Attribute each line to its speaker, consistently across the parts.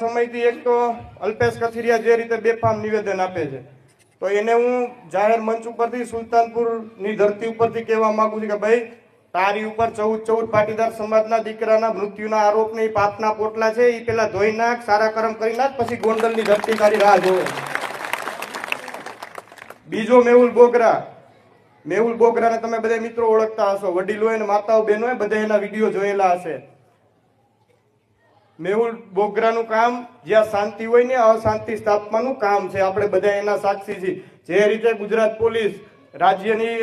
Speaker 1: સમયથી એક તો અલ્પેશ કથિરિયા જે રીતે બેફામ નિવેદન આપે છે. તો એને હું જાહેર મંચ ઉપરથી સુલતાનપુરની ધરતી ઉપરથી કહેવા માંગુ છું કે ભાઈ, તારી ઉપર ચૌદ ચૌદ પાટીદાર સમાજના દીકરાના મૃત્યુના આરોપ ને ઈ પાપના પોટલા છે એ પેલા ધોઈ નાખ, સારા કરમ કરી નાખ, પછી ગોંડલની ધરતી તારી રાહ જોવે. બીજો મેહુલ બોગરા. મેહુલ બોગરાને તમે બધા મિત્રો ઓળખતા હશો. વડીલો માતાઓ બહેનો બધા એના વીડિયો જોયેલા હશે. મેહુલ બોગરાનું કામ, જ્યાં શાંતિ હોય ને, અશાંતિ સ્થાપવાનું કામ છે. આપણે બધા એના સાક્ષી છીએ. જે રીતે ગુજરાત પોલીસ રાજ્યની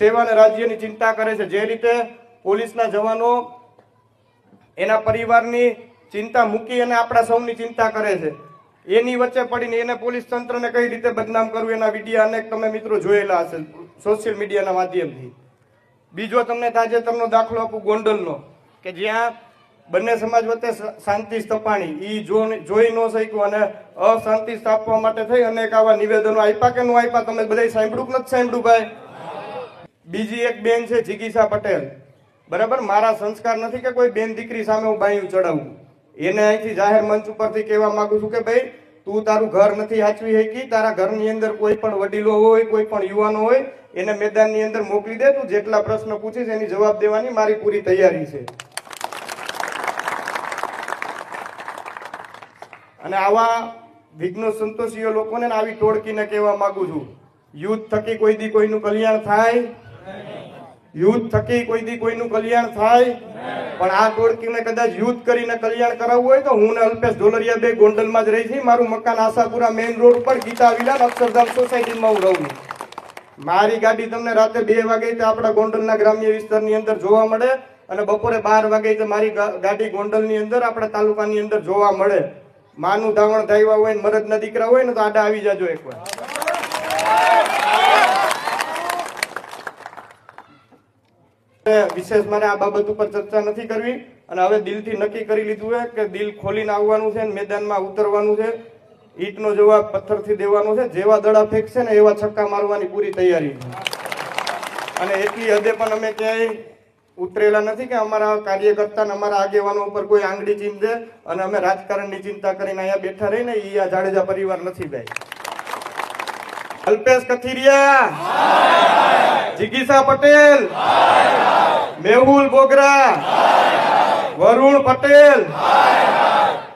Speaker 1: સેવા અને રાજ્યની ચિંતા કરે છે, જે રીતે પોલીસના જવાનો એના પરિવારની ચિંતા મૂકી અને આપણા સૌની ચિંતા કરે છે. એની વચ્ચે પડીને એને પોલીસ તંત્રને કઈ રીતે બદનામ કરવું એના વીડિયો અનેક તમે મિત્રો જોયેલા હશે સોશિયલ મીડિયાના માધ્યમથી. બીજો તમને તાજેતરનો દાખલો આપું ગોંડલનો, કે જ્યાં બંને સમાજ વચ્ચે શાંતિ સ્થપાણી. જો જોઈ ન શક્યું અને અશાંતિ સ્થાપવા માટે થઈ અનેક આવા નિવેદનો આપ્યા કે ન આપ્યા તમે બધા સાંભળ્યું નથી સાંભળ્યું ભાઈ? બીજી એક બેન છે, જિગીસા પટેલ. બરાબર? મારા સંસ્કાર નથી કે કોઈ બેન દીકરી સામે હું બાયું ચડાવું. એને અહીંથી જાહેર મંચ ઉપરથી કહેવા માંગુ છું કે ભાઈ, તું તારું ઘર નથી હાચવી શકી, તારા ઘરની અંદર કોઈ પણ વડીલો હોય, કોઈ પણ યુવાનો હોય, એને મેદાનની અંદર મોકલી દે, તું જેટલા પ્રશ્ન પૂછીશ એની જવાબ દેવાની મારી પૂરી તૈયારી છે. અને આવા વિઘ્નો સંતોષીઓ લોકોને આવી ટોળકીને કહેવા માંગુ છું. યુદ્ધ થકી કોઈ દી કોઈનું કલ્યાણ થાય? યુદ્ધ થકી કોઈ દી કોઈનું કલ્યાણ થાય? પણ આ ટોળકીને કદાચ યુદ્ધ કરીને કલ્યાણ કરાવવું હોય તો હું ને અલ્પેશ ઢોલરિયા બે ગોંડલમાં જ રહી છે મારું મકાન આશાપુરા મેઇન રોડ પર ગીતા વિલા અક્ષરધામ સોસાયટીમાં હું રહું છું. મારી ગાડી તમને રાતે બે વાગે તો આપણા ગોંડલના ગ્રામ્ય વિસ્તારની અંદર જોવા મળે અને બપોરે બાર વાગે તો મારી ગાડી ગોંડલની અંદર આપણા તાલુકાની અંદર જોવા મળે. માનું ધાવણ ધાવ્યા હોય ને મરદના દીકરા હોય ને તો આડા આવી જાજો એકવાર. વિશેષ મારે આ બાબત ઉપર ચર્ચા નથી કરવી અને હવે દિલથી નક્કી કરી લીધું છે કે દિલ ખોલીને આવવાનું છે મેદાનમાં ઉતરવાનું છે. ઈટનો જવાબ પથ્થરથી દેવાનો છે. જેવા દડા ફેંકશે ને એવા છક્કા મારવાની પૂરી તૈયારી અને એટલી હદે પણ અમે ક્યાંય ઉતરેલા નથી કે અમારા કાર્યકર્તા ને અમારા આગેવાનો ઉપર કોઈ આંગળી ચીંધે અને અમે રાજકારણની ચિંતા કરીને અહીંયા બેઠા રહીને એ આ જાડેજા પરિવાર નથી ભાઈ અલ્પેશ કથિરિયા. જિગીસા પટેલ. મેહુલ બોગરા. વરુણ પટેલ.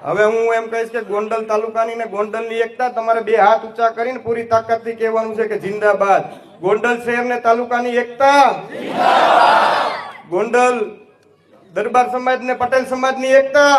Speaker 1: હવે હું એમ કહીશ કે ગોંડલ તાલુકાની ને ગોંડલની એકતા તમારે બે હાથ ઊંચા કરીને પૂરી તાકાતથી કહેવાનું છે કે જિંદાબાદ. ગોંડલ શહેર ને તાલુકાની એકતા. ગોંડલ દરબાર સમાજ ને પટેલ સમાજની એકતા.